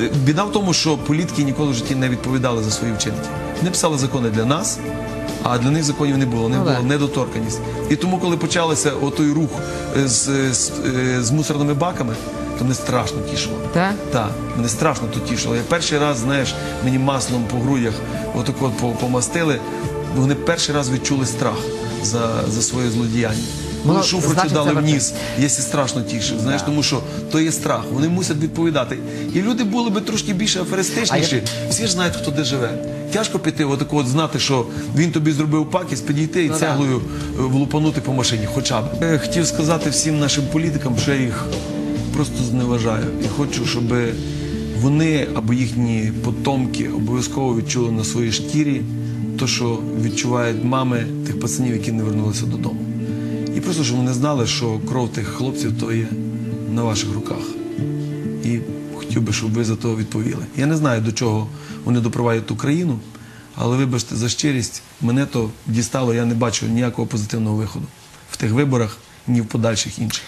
Е, Біда в тому, що політики ніколи в житті не відповідали за свої вчинки. Вони писали закони для нас, а для них законів не було. Не Ну, було недоторканість. І тому, коли почався отой рух е, з, з, е, з мусорними баками, то мене страшно тішило. Так? Так, мене страшно то тішило. Я перший раз, знаєш, мені маслом по грудях отак от по- помастили. Вони перший раз відчули страх за, за своє злодіяння. Коли Ну, дали це в ніс, я сі страшно тішив. Знаєш, тому що то є страх. Вони мусять відповідати. І люди були би трошки більше аферистичніші. Всі ж знають, хто де живе. Тяжко піти, отако от знати, що він тобі зробив пакість, підійти і Ну, цеглою е, влупанути по машині, хоча б. Я хотів сказати всім нашим політикам, що я їх просто зневажаю. І хочу, щоб вони або їхні потомки обов'язково відчули на своїй шкірі те, що відчувають мами тих пацанів, які не вернулися додому. І просто щоб вони знали, що кров тих хлопців то є на ваших руках. І хотів би, щоб ви за то відповіли. Я не знаю, до чого вони допровадять Україну, але вибачте за щирість, мене то дістало, я не бачу ніякого позитивного виходу в тих виборах, ні в подальших інших.